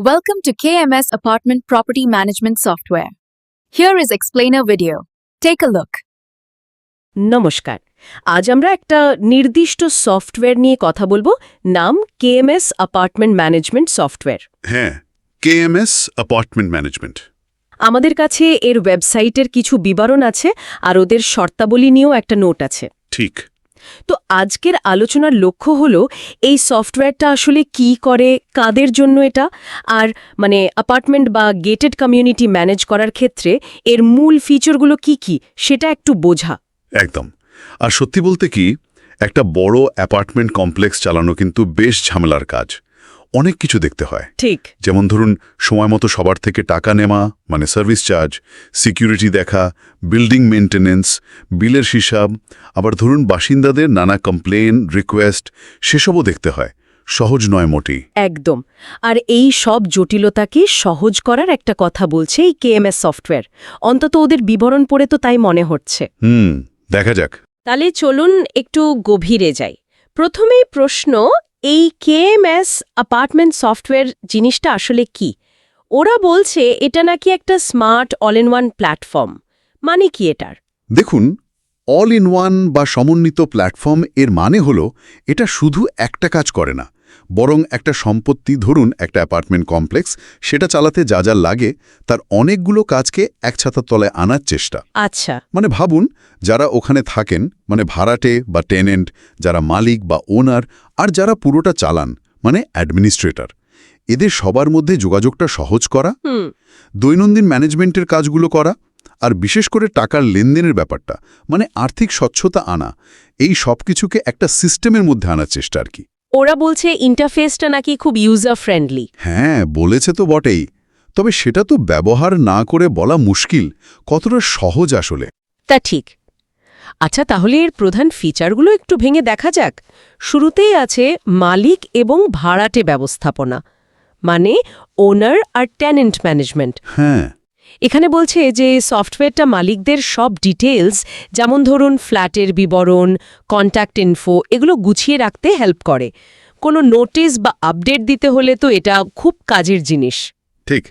Welcome to KMS Apartment Property Management Software. Here is explainer video. Take a look. নমস্কার আজ আমরা একটা নির্দিষ্ট সফটওয়্যার নিয়ে কথা বলব নাম কেএমএস অ্যাপার্টমেন্ট ম্যানেজমেন্ট সফটওয়্যার হ্যাঁ কেএমএস অ্যাপার্টমেন্ট ম্যানেজমেন্ট আমাদের কাছে এর ওয়েবসাইটের কিছু বিবরণ আছে আর ওদের শর্তাবলী নিয়েও একটা নোট আছে ঠিক তো আজকের আলোচনার লক্ষ্য হলো, এই সফটওয়্যারটা আসলে কি করে, কাদের জন্য এটা? আর মানে অ্যাপার্টমেন্ট বা গেটেড কমিউনিটি ম্যানেজ করার ক্ষেত্রে এর মূল ফিচারগুলো কি কি, সেটা একটু বোঝা। একদম। আর সত্যি বলতে কি, একটা বড় অ্যাপার্টমেন্ট কমপ্লেক্স চালানো কিন্তু বেশ ঝামেলার কাজ। অনেক কিছু দেখতে হয়। ঠিক। যেমন ধরুন সময় মতো সবার থেকে টাকা নেওয়া মানে সার্ভিস চার্জ সিকিউরিটি দেখা বিল্ডিং মেনটেনেন্স বিলের হিসাব আবার ধরুন বাসিন্দাদের নানা কমপ্লেন রিকোয়েস্ট সেসবও দেখতে হয়। সহজ নয় মোটেই। একদম। আর এই সব জটিলতাকে সহজ করার একটা কথা বলছে এই কেএমএস সফটওয়্যার। অন্তত ওদের বিবরণ পড়ে তো তাই মনে হচ্ছে। হুম দেখা যাক। তাহলে চলুন একটু গভীরে যাই। প্রথমেই প্রশ্ন এই কেএমএস অ্যাপার্টমেন্ট সফটওয়্যার জিনিসটা আসলে কি? ওরা বলছে এটা নাকি একটা smart all in one platform মানে কি এটার? দেখুন অল ইন ওয়ান বা সমন্বিত প্ল্যাটফর্ম এর মানে হলো এটা শুধু একটা কাজ করে না বরং একটা সম্পত্তি ধরুন একটা অ্যাপার্টমেন্ট কমপ্লেক্স সেটা চালাতে যা যা লাগে তার অনেকগুলো কাজকে এক ছাতার তলায় আনার চেষ্টা। আচ্ছা। মানে ভাবুন যারা ওখানে থাকেন মানে ভাড়াটে বা টেনেন্ট যারা মালিক বা ওনার আর যারা পুরোটা চালান মানে অ্যাডমিনিস্ট্রেটর এদের সবার মধ্যে যোগাযোগটা সহজ করা দৈনন্দিন ম্যানেজমেন্টের কাজগুলো করা আর বিশেষ করে টাকার লেনদেনের ব্যাপারটা মানে আর্থিক স্বচ্ছতা আনা এই সব কিছুকে একটা সিস্টেমের মধ্যে আনার চেষ্টা আর কি। ওরা বলছে ইন্টারফেসটা নাকি খুব ইউজার ফ্রেন্ডলি হ্যাঁ বলেছে তো বটেই। তবে সেটা তো ব্যবহার না করে বলা মুশকিল কতটা সহজ আসলে। তা ঠিক। আচ্ছা তাহলে এর প্রধান ফিচারগুলো একটু ভেঙে দেখা যাক। শুরুতেই আছে মালিক এবং ভাড়াটে ব্যবস্থাপনা মানে ওনার আর ট্যানেন্ট ম্যানেজমেন্ট হ্যাঁ। এখানে বলছে যে সফটওয়্যারটা মালিকদের সব ডিটেলস যেমন ধরুন ফ্ল্যাটের বিবরণ কন্ট্যাক্ট ইনফো এগুলো গুছিয়ে রাখতে হেল্প করে। কোনো নোটিস বা আপডেট দিতে হলে তো এটা খুব কাজের জিনিস। ঠিক।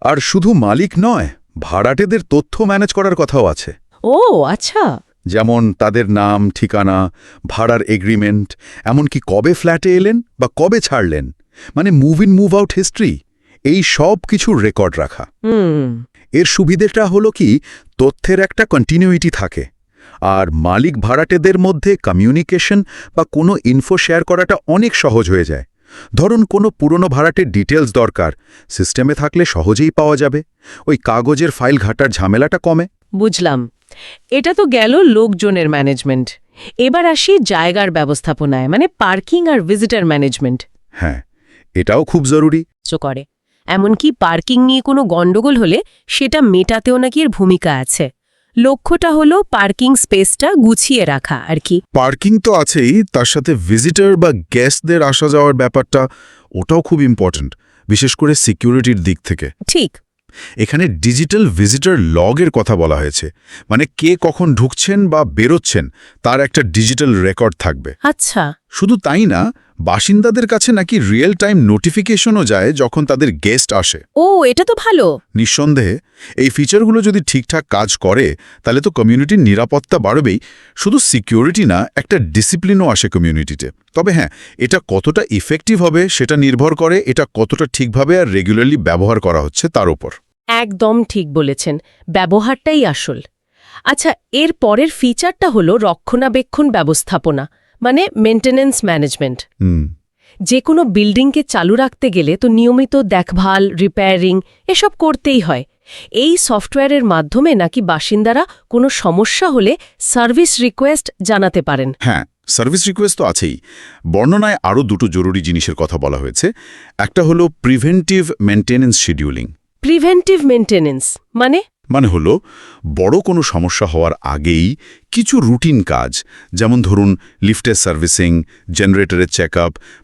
আর শুধু মালিক নয় ভাড়াটেদের তথ্য ম্যানেজ করার কথাও আছে। ও আচ্ছা। যেমন তাদের নাম ঠিকানা ভাড়ার এগ্রিমেন্ট এমনকি কবে ফ্ল্যাটে এলেন বা কবে ছাড়লেন। মানে move in move out history এই সব কিছুর রেকর্ড রাখা। হুম। এর সুবিধেটা হলো কি তথ্যের একটা কন্টিনিউইটি থাকে। আর মালিক ভাড়াটেদের মধ্যে কমিউনিকেশন বা কোনো ইনফো শেয়ার করাটা অনেক সহজ হয়ে যায়। ধরুন কোনো পুরনো ভাড়াটের ডিটেলস দরকার সিস্টেমে থাকলে সহজেই পাওয়া যাবে। ওই কাগজের ফাইল ঘাটার ঝামেলাটা কমে। বুঝলাম। এটা তো গেল লোকজনের ম্যানেজমেন্ট এবার আসি জায়গার ব্যবস্থাপনায় মানে পার্কিং আর ভিজিটার ম্যানেজমেন্ট হ্যাঁ এটাও খুব জরুরি। করে। এমনকি পার্কিং নিয়ে কোনো গণ্ডগোল হলে সেটা মেটাতেও নাকি এর ভূমিকা আছে। লক্ষ্যটা হলো পার্কিং স্পেসটা গুছিয়ে রাখা আর কি। পার্কিং তো আছেই তার সাথে ভিজিটার বা গেস্টদের আসা যাওয়ার ব্যাপারটা ওটাও খুব ইম্পর্ট্যান্ট বিশেষ করে সিকিউরিটির দিক থেকে। ঠিক। এখানে ডিজিটাল ভিজিটর লগের কথা বলা হয়েছে মানে কে কখন ঢুকছেন বা বেরোচ্ছেন তার একটা ডিজিটাল রেকর্ড থাকবে। আচ্ছা। শুধু তাই না বাসিন্দাদের কাছে নাকি রিয়েল টাইম নোটিফিকেশনও যায় যখন তাদের গেস্ট আসে? ও এটা তো ভালো। নিঃসন্দেহে এই ফিচারগুলো যদি ঠিকঠাক কাজ করে তাহলে তো কমিউনিটির নিরাপত্তা বাড়বেই। শুধু সিকিউরিটি না একটা ডিসিপ্লিনও আসে কমিউনিটিতে তবে হ্যাঁ এটা কতটা ইফেক্টিভ হবে সেটা নির্ভর করে এটা কতটা ঠিকভাবে আর রেগুলারলি ব্যবহার করা হচ্ছে তার উপর। একদম ঠিক বলেছেন ব্যবহারটাই আসল। আচ্ছা এর পরের ফিচারটা হলো রক্ষণাবেক্ষণ ব্যবস্থাপনা। মানে মেনটেনেন্স ম্যানেজমেন্ট হুম। যে কোনো বিল্ডিংকে চালু রাখতে গেলে তো নিয়মিত দেখভাল রিপেয়ারিং এসব করতেই হয়। এই সফটওয়্যারের মাধ্যমে নাকি বাসিন্দারা কোনো সমস্যা হলে সার্ভিস রিকোয়েস্ট জানাতে পারেন। হ্যাঁ সার্ভিস রিকোয়েস্ট তো আছেই। বর্ণনায় আরও দুটো জরুরি জিনিসের কথা বলা হয়েছে। একটা হলো preventive maintenance scheduling preventive maintenance মানে মানে হলো বড় কোনো সমস্যা হওয়ার আগেই কিছু রুটিন কাজ যেমন ধরুন লিফটের সার্ভিসিং জেনারেটরের চেক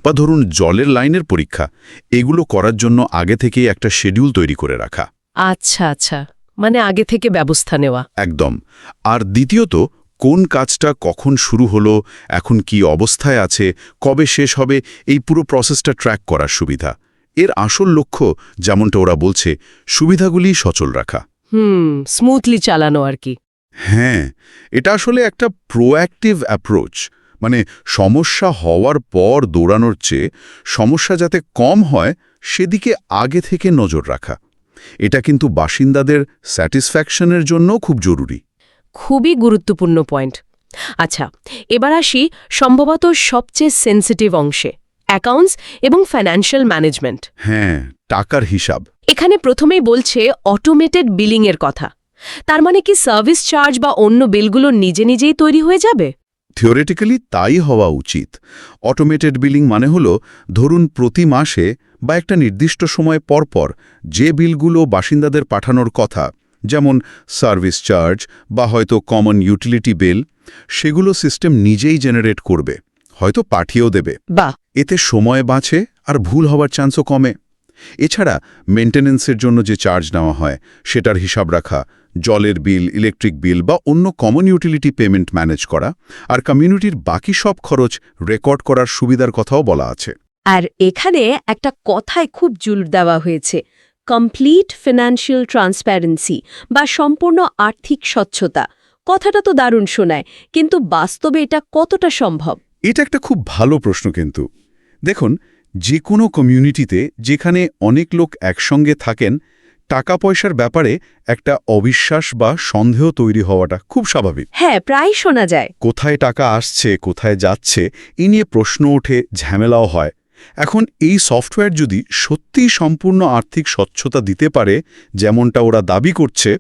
বা ধরুন জলের লাইনের পরীক্ষা। এগুলো করার জন্য আগে থেকেই একটা শেডিউল তৈরি করে রাখা। আচ্ছা আচ্ছা। মানে আগে থেকে ব্যবস্থা নেওয়া। একদম। আর দ্বিতীয়ত কোন কাজটা কখন শুরু হলো এখন কি অবস্থায় আছে কবে শেষ হবে এই পুরো প্রসেসটা ট্র্যাক করার সুবিধা। এর আসল লক্ষ্য যেমনটা ওরা বলছে সুবিধাগুলি সচল রাখা। হুম স্মুথলি চালানো আর কি। হ্যাঁ এটা আসলে একটা প্রোঅ্যাক্টিভ অ্যাপ্রোচ মানে সমস্যা হওয়ার পর দৌড়ানোর চেয়ে সমস্যা যাতে কম হয় সেদিকে আগে থেকে নজর রাখা। এটা কিন্তু বাসিন্দাদের স্যাটিসফ্যাকশনের জন্যও খুব জরুরি। খুবই গুরুত্বপূর্ণ পয়েন্ট আচ্ছা এবার আসি সম্ভবত সবচেয়ে সেন্সিটিভ অংশে। অ্যাকাউন্টস এবং ফাইন্যান্সিয়াল ম্যানেজমেন্ট। হ্যাঁ টাকার হিসাব। এখানে প্রথমেই বলছে অটোমেটেড বিলিংয়ের কথা। তার মানে কি সার্ভিস চার্জ বা অন্য বিলগুলো নিজে নিজেই তৈরি হয়ে যাবে? থিওরিটিক্যালি তাই হওয়া উচিত। অটোমেটেড বিলিং মানে হলো ধরুন প্রতি মাসে বা একটা নির্দিষ্ট সময় পরপর যে বিলগুলো বাসিন্দাদের পাঠানোর কথা যেমন সার্ভিস চার্জ বা হয়তো কমন ইউটিলিটি বিল সেগুলো সিস্টেম নিজেই জেনারেট করবে হয়তো পাঠিয়েও দেবে। বাহ! এতে সময় বাঁচে আর ভুল হওয়ার চান্সও কমে। এছাড়া মেনটেন্যান্সের জন্য যে চার্জ নেওয়া হয় সেটার হিসাব রাখা জলের বিল ইলেকট্রিক বিল বা অন্য কমন ইউটিলিটি পেমেন্ট ম্যানেজ করা আর কমিউনিটির বাকি সব খরচ রেকর্ড করার সুবিধার কথাও বলা আছে। আর এখানে একটা কথায় খুব জুল দেওয়া হয়েছে কমপ্লিট ফিনান্সিয়াল ট্রান্সপ্যারেন্সি বা সম্পূর্ণ আর্থিক স্বচ্ছতা। কথাটা তো দারুণ শোনায় কিন্তু বাস্তবে এটা কতটা সম্ভব? এটা একটা খুব ভালো প্রশ্ন কিন্তু। দেখুন যে কোনো কমিউনিটিতে যেখানে অনেক লোক একসঙ্গে থাকেন টাকা পয়সার ব্যাপারে একটা অবিশ্বাস বা সন্দেহ তৈরি হওয়াটা খুব স্বাভাবিক। হ্যাঁ প্রায় শোনা যায়। কোথায় টাকা আসছে কোথায় যাচ্ছে এ নিয়ে প্রশ্ন ওঠে ঝামেলাও হয়। এখন এই সফটওয়্যার যদি সত্যিই সম্পূর্ণ আর্থিক স্বচ্ছতা দিতে পারে যেমনটা ওরা দাবি করছে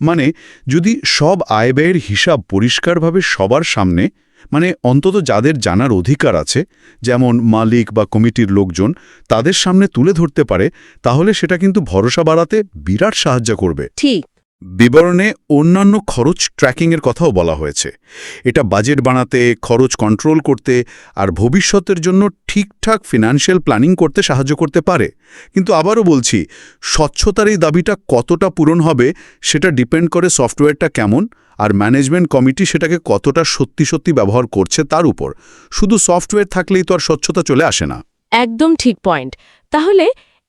মানে যদি সব আয় ব্যয়ের হিসাব পরিষ্কারভাবে সবার সামনে মানে অন্তত যাদের জানার অধিকার আছে, যেমন মালিক বা কমিটির লোকজন, তাদের সামনে তুলে ধরতে পারে, তাহলে সেটা কিন্তু ভরসা বাড়াতে বিরাট সাহায্য করবে। ঠিক। বিবরণে অন্যান্য খরচ ট্র্যাকিংয়ের কথাও বলা হয়েছে। এটা বাজেট বানাতে, খরচ কন্ট্রোল করতে আর ভবিষ্যতের জন্য ঠিকঠাক ফিনান্সিয়াল প্ল্যানিং করতে সাহায্য করতে পারে। কিন্তু আবারও বলছি, স্বচ্ছতার এই দাবিটা কতটা পূরণ হবে সেটা ডিপেন্ড করে সফটওয়্যারটা কেমন আর ম্যানেজমেন্ট কমিটি সেটাকে কতটা সত্যি সত্যি ব্যবহার করছে তার উপর। শুধু সফটওয়্যার থাকলেই তো আর স্বচ্ছতা চলে আসে না। একদম ঠিক পয়েন্ট। তাহলে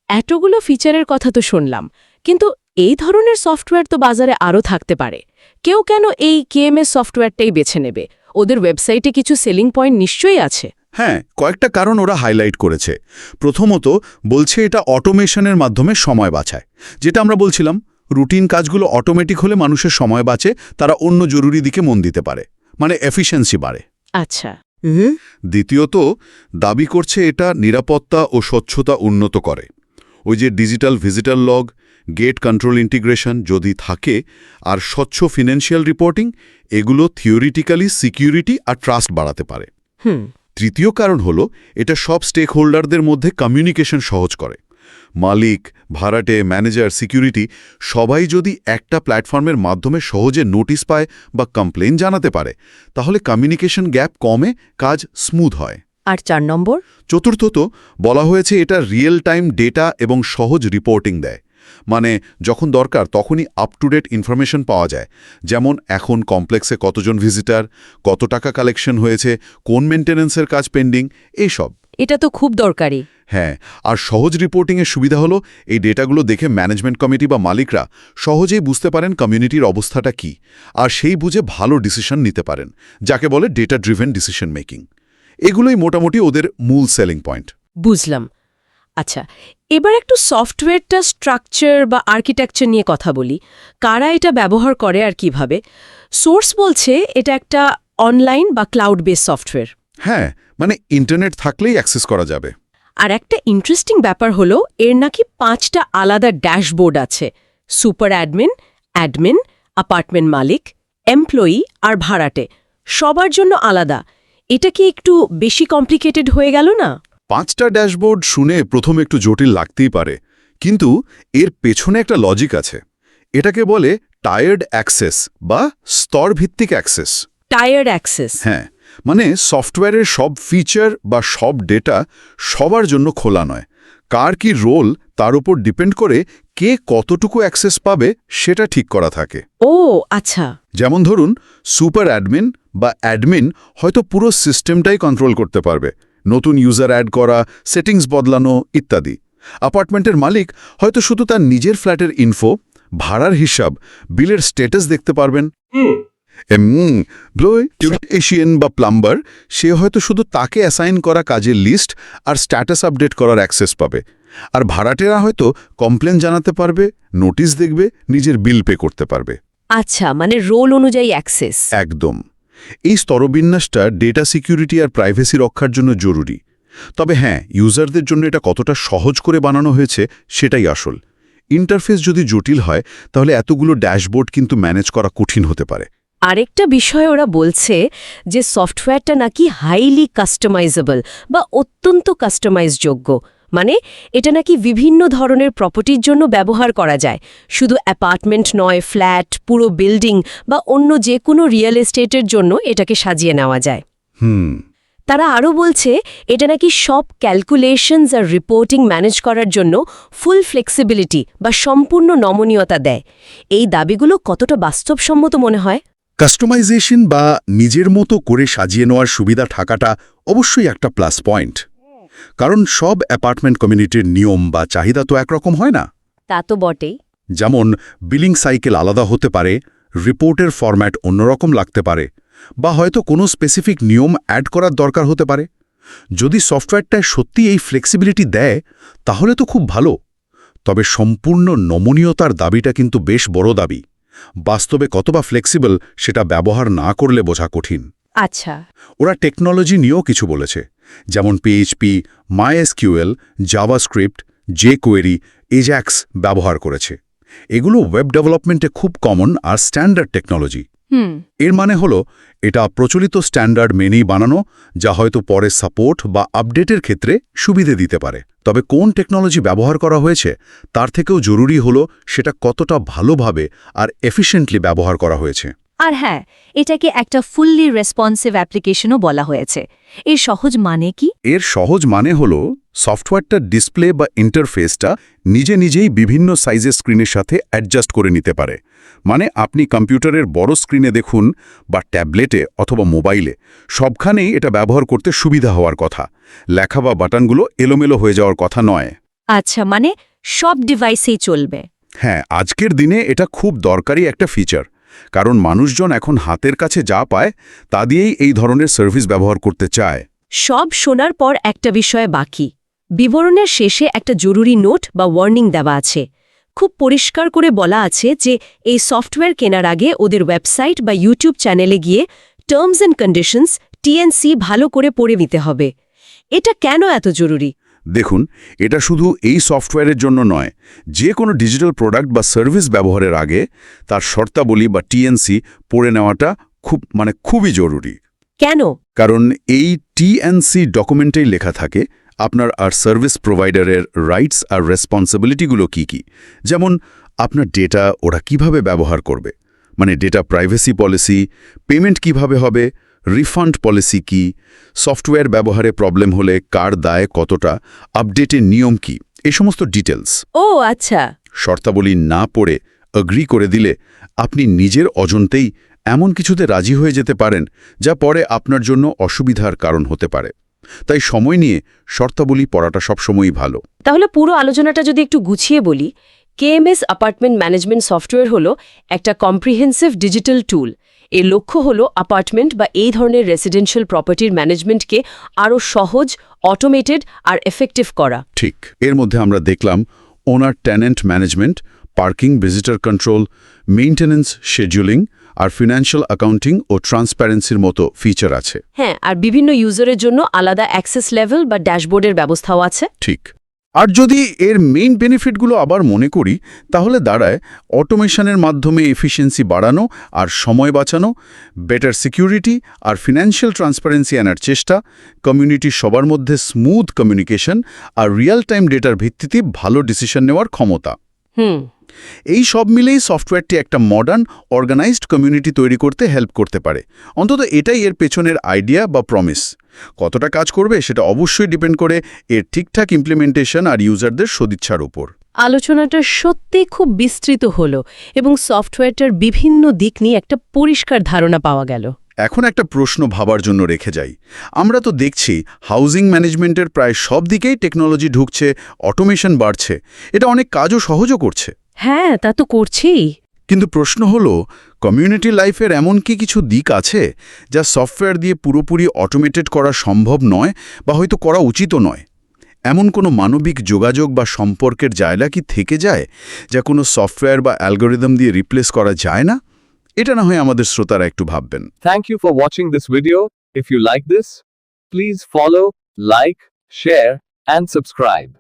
এতগুলো ফিচারের কথা তো শুনলাম। কিন্তু এই ধরনের সফটওয়্যার তো বাজারে আরও থাকতে পারে। কেউ কেন এই কেএমএস সফটওয়্যারটাই বেছে নেবে? ওদের ওয়েবসাইটে কিছু সেলিং পয়েন্ট নিশ্চয়ই আছে। হ্যাঁ কয়েকটা কারণ ওরা হাইলাইট করেছে। প্রথমত বলছে এটা অটোমেশনের মাধ্যমে সময় বাঁচায়। যেটা আমরা বলছিলাম রুটিন কাজগুলো অটোমেটিক হলে মানুষের সময় বাঁচে তারা অন্য জরুরি দিকে মন দিতে পারে মানে এফিসিয়েন্সি বাড়ে। আচ্ছা। দ্বিতীয়ত দাবি করছে এটা নিরাপত্তা ও স্বচ্ছতা উন্নত করে। ওই যে digital visitor log gate control integration যদি থাকে আর স্বচ্ছ ফিনান্সিয়াল রিপোর্টিং এগুলো থিওরিটিক্যালি সিকিউরিটি আর ট্রাস্ট বাড়াতে পারে। হুম। তৃতীয় কারণ হল এটা সব স্টেক হোল্ডারদের মধ্যে কমিউনিকেশন সহজ করে। মালিক ভাড়াটে ম্যানেজার সিকিউরিটি সবাই যদি একটা প্ল্যাটফর্মের মাধ্যমে সহজে নোটিশ পায় বা কমপ্লেন জানাতে পারে তাহলে কমিউনিকেশন গ্যাপ কমে কাজ স্মুথ হয়। আর চার নম্বর? চতুর্থত বলা হয়েছে এটা রিয়েল টাইম ডেটা এবং সহজ রিপোর্টিং দেয়। মানে যখন দরকার তখনই আপ টু ডেট ইনফরমেশন পাওয়া যায়। যেমন এখন কমপ্লেক্সে কতজন ভিজিটার কত টাকা কালেকশন হয়েছে কোন মেনটেন্যান্সের কাজ পেন্ডিং এইসব। এটা তো খুব দরকারি। হ্যাঁ আর সহজ রিপোর্টিংয়ের সুবিধা হলো এই ডেটাগুলো দেখে ম্যানেজমেন্ট কমিটি বা মালিকরা সহজেই বুঝতে পারেন কমিউনিটির অবস্থাটা কি আর সেই বুঝে ভালো ডিসিশন নিতে পারেন যাকে বলে ডেটা ড্রিভেন ডিসিশন মেকিং এগুলোই মোটামুটি ওদের মূল সেলিং পয়েন্ট বুঝলাম। আচ্ছা এবার একটু সফটওয়্যারটা স্ট্রাকচার বা আর্কিটেকচার নিয়ে কথা বলি। কারা এটা ব্যবহার করে আর কীভাবে? সোর্স বলছে এটা একটা অনলাইন বা ক্লাউড বেস সফটওয়্যার হ্যাঁ মানে ইন্টারনেট থাকলেই অ্যাক্সেস করা যাবে। আর একটা ইন্টারেস্টিং ব্যাপার হলো এর নাকি পাঁচটা আলাদা ড্যাশবোর্ড আছে। সুপার অ্যাডমিন অ্যাডমিন অ্যাপার্টমেন্ট মালিক এমপ্লয়ি আর ভাড়াটে। সবার জন্য আলাদা। এটা কি একটু বেশি কমপ্লিকেটেড হয়ে গেল না? পাঁচটা ড্যাশবোর্ড শুনে প্রথম একটু জটিল লাগতেই পারে কিন্তু এর পেছনে একটা লজিক আছে। এটাকে বলে টায়ার্ড অ্যাক্সেস বা স্তরভিত্তিক অ্যাক্সেস টায়ার্ড অ্যাক্সেস হ্যাঁ মানে সফটওয়্যারের সব ফিচার বা সব ডেটা সবার জন্য খোলা নয়। কার কি রোল তার উপর ডিপেন্ড করে কে কতটুকু অ্যাক্সেস পাবে সেটা ঠিক করা থাকে। ও আচ্ছা। যেমন ধরুন সুপার অ্যাডমিন বা অ্যাডমিন হয়তো পুরো সিস্টেমটাই কন্ট্রোল করতে পারবে। নতুন ইউজার অ্যাড করা সেটিংস বদলানো ইত্যাদি। অ্যাপার্টমেন্টের মালিক হয়তো শুধু তার নিজের ফ্ল্যাটের ইনফো ভাড়ার হিসাব বিলের স্ট্যাটাস দেখতে পারবেন। এশিয়ান বা প্লাম্বার সে হয়তো শুধু তাকে অ্যাসাইন করা কাজের লিস্ট আর স্ট্যাটাস আপডেট করার অ্যাক্সেস পাবে। আর ভাড়াটেরা হয়তো কমপ্লেন জানাতে পারবে নোটিশ দেখবে নিজের বিল পে করতে পারবে। আচ্ছা মানে রোল অনুযায়ী অ্যাক্সেস একদম। এই স্তরবিন্যাসটা ডেটা সিকিউরিটি আর প্রাইভেসি রক্ষার জন্য জরুরি। তবে হ্যাঁ ইউজারদের জন্য এটা কতটা সহজ করে বানানো হয়েছে সেটাই আসল। ইন্টারফেস যদি জটিল হয়, তাহলে এতগুলো ড্যাশবোর্ড কিন্তু ম্যানেজ করা কঠিন হতে পারে। আরেকটা বিষয় ওরা বলছে যে সফটওয়্যারটা নাকি হাইলি কাস্টমাইজেবল বা অত্যন্ত কাস্টমাইজযোগ্য মানে এটা নাকি বিভিন্ন ধরনের প্রপার্টির জন্য ব্যবহার করা যায়। শুধু অ্যাপার্টমেন্ট নয় ফ্ল্যাট পুরো বিল্ডিং বা অন্য যে কোনো রিয়েল এস্টেটের জন্য এটাকে সাজিয়ে নেওয়া যায়। হুম। তারা আরও বলছে এটা নাকি সব ক্যালকুলেশনস আর রিপোর্টিং ম্যানেজ করার জন্য ফুল ফ্লেক্সিবিলিটি বা সম্পূর্ণ নমনীয়তা দেয়। এই দাবিগুলো কতটা বাস্তবসম্মত মনে হয়? কাস্টমাইজেশন বা নিজের মতো করে সাজিয়ে নেওয়ার সুবিধা থাকাটা অবশ্যই একটা প্লাস পয়েন্ট কারণ সব অ্যাপার্টমেন্ট কমিউনিটির নিয়ম বা চাহিদা তো একরকম হয় না। তা তো বটেই। যেমন বিলিং সাইকেল আলাদা হতে পারে রিপোর্টের ফরম্যাট অন্যরকম লাগতে পারে বা হয়তো কোনো স্পেসিফিক নিয়ম অ্যাড করার দরকার হতে পারে। যদি সফটওয়্যারটায় সত্যি এই ফ্লেক্সিবিলিটি দেয় তাহলে তো খুব ভালো। তবে সম্পূর্ণ নমনীয়তার দাবিটা কিন্তু বেশ বড় দাবি। বাস্তবে কতবা ফ্লেক্সিবল সেটা ব্যবহার না করলে বোঝা কঠিন। আচ্ছা। ওরা টেকনোলজি নিয়েও কিছু বলেছে। যেমন PHP MySQL JavaScript jQuery Ajax ব্যবহার করেছে। এগুলো ওয়েব ডেভেলপমেন্টে খুব কমন আর স্ট্যান্ডার্ড টেকনোলজি এর মানে হলো এটা প্রচলিত স্ট্যান্ডার্ড মেনেই বানানো যা হয়তো পরে সাপোর্ট বা আপডেটের ক্ষেত্রে সুবিধে দিতে পারে। তবে কোন টেকনোলজি ব্যবহার করা হয়েছে তার থেকেও জরুরি হলো সেটা কতটা ভালোভাবে আর এফিশিয়েন্টলি ব্যবহার করা হয়েছে। আর হ্যাঁ এটাকে একটা ফুললি রেসপন্সিভ অ্যাপ্লিকেশনও বলা হয়েছে। এর সহজ মানে কি? এর সহজ মানে হল সফটওয়্যারটার ডিসপ্লে বা ইন্টারফেসটা নিজে নিজেই বিভিন্ন সাইজের স্ক্রিনের সাথে অ্যাডজাস্ট করে নিতে পারে। মানে আপনি কম্পিউটারের বড় স্ক্রিনে দেখুন বা ট্যাবলেটে অথবা মোবাইলে সবখানেই এটা ব্যবহার করতে সুবিধা হওয়ার কথা। লেখা বা বাটনগুলো এলোমেলো হয়ে যাওয়ার কথা নয়। আচ্ছা মানে সব ডিভাইসেই চলবে। হ্যাঁ আজকের দিনে এটা খুব দরকারি একটা ফিচার কারণ মানুষজন এখন হাতের কাছে যা পায়, তা দিয়েই এই ধরনের সার্ভিস ব্যবহার করতে চায়। সব শোনার পর একটা বিষয় বাকি। বিবরণের শেষে একটা জরুরি নোট বা ওয়ার্নিং দেওয়া আছে। খুব পরিষ্কার করে বলা আছে যে, এই সফটওয়্যার কেনার আগে ওদের ওয়েবসাইট বা ইউটিউব চ্যানেলে গিয়ে টার্মস অ্যান্ড কন্ডিশনস টিএনসি ভালো করে পড়ে নিতে হবে। এটা কেন এত জরুরি? দেখুন এটা শুধু এই সফটওয়্যারের জন্য নয় যে কোনো ডিজিটাল প্রোডাক্ট বা সার্ভিস ব্যবহারের আগে তার শর্তাবলী বা টিএনসি পড়ে নেওয়াটা খুব মানে খুবই জরুরি। কেন? কারণ এই টিএনসি ডকুমেন্টেই লেখা থাকে আপনার আর সার্ভিস প্রোভাইডারের রাইটস আর রেসপন্সিবিলিটিগুলো কি কি। যেমন আপনার ডেটা ওরা কীভাবে ব্যবহার করবে মানে ডেটা প্রাইভেসি পলিসি পেমেন্ট কীভাবে হবে রিফান্ড পলিসি কি? সফটওয়্যার ব্যবহারে প্রবলেম হলে কার দায় কতটা? আপডেটের নিয়ম কি? এই সমস্ত ডিটেলস ও আচ্ছা। শর্তাবলী না পড়ে অগ্রি করে দিলে আপনি নিজের অজন্তেই এমন কিছুতে রাজি হয়ে যেতে পারেন যা পরে আপনার জন্য অসুবিধার কারণ হতে পারে। তাই সময় নিয়ে শর্তাবলী পড়াটা সবসময়ই ভালো। তাহলে পুরো আলোচনাটা যদি একটু গুছিয়ে বলি কেএমএস অ্যাপার্টমেন্ট ম্যানেজমেন্ট সফটওয়্যার হলো একটা কম্প্রিহেন্সিভ ডিজিটাল টুল এর লক্ষ্য হলো অ্যাপার্টমেন্ট বা এই ধরনের রেসিডেন্সিয়াল প্রপার্টির ম্যানেজমেন্টকে আরও সহজ অটোমেটেড আর এফেক্টিভ করা। ঠিক এর মধ্যে আমরা দেখলাম owner tenant management parking visitor control maintenance scheduling আর ফিনান্সিয়াল অ্যাকাউন্টিং ও ট্রান্সপারেন্সির মতো ফিচার আছে। হ্যাঁ আর বিভিন্ন ইউজারের জন্য আলাদা অ্যাক্সেস লেভেল বা ড্যাশবোর্ডের ব্যবস্থাও আছে। ঠিক আর যদি এর মেইন বেনিফিটগুলো আবার মনে করি, তাহলে দাঁড়ায় অটোমেশনের মাধ্যমে এফিসিয়েন্সি বাড়ানো আর সময় বাঁচানো বেটার সিকিউরিটি আর ফিনান্সিয়াল ট্রান্সপারেন্সি আনার চেষ্টা কমিউনিটি সবার মধ্যে স্মুথ কমিউনিকেশন আর রিয়েল টাইম ডেটার ভিত্তিতে ভালো ডিসিশন নেওয়ার ক্ষমতা। হুম। এই সব মিলেই সফটওয়্যারটি একটা মডার্ন অর্গানাইজড কমিউনিটি তৈরি করতে হেল্প করতে পারে। অন্তত এটাই এর পেছনের আইডিয়া বা প্রমিস কতটা কাজ করবে সেটা অবশ্যই ডিপেন্ড করে এর ঠিকঠাক ইমপ্লিমেন্টেশন আর ইউজারদের সদিচ্ছার উপর। আলোচনাটা সত্যি খুব বিস্তৃত হলো এবং সফটওয়্যারটার বিভিন্ন দিক নিয়ে একটা পরিষ্কার ধারণা পাওয়া গেল। এখন একটা প্রশ্ন ভাবার জন্য রেখে যাই। আমরা তো দেখছি হাউজিং ম্যানেজমেন্টের প্রায় সব দিকেই টেকনোলজি ঢুকছে অটোমেশন বাড়ছে। এটা অনেক কাজও সহজও করছে। হ্যাঁ তা তো করছি কিন্তু প্রশ্ন হলো কমিউনিটি লাইফের এমন কি কিছু দিক আছে যা সফটওয়্যার দিয়ে পুরোপুরি অটোমেটেড করা সম্ভব নয় বা হয়তো করা উচিতও নয়? এমন কোনো মানবিক যোগাযোগ বা সম্পর্কের জায়গা কি থেকে যায় যা কোনো সফটওয়্যার বা অ্যালগোরিদম দিয়ে রিপ্লেস করা যায় না? এটা না হয় আমাদের শ্রোতারা একটু ভাববেন। Thank you for watching this video if you like this please follow like share and subscribe.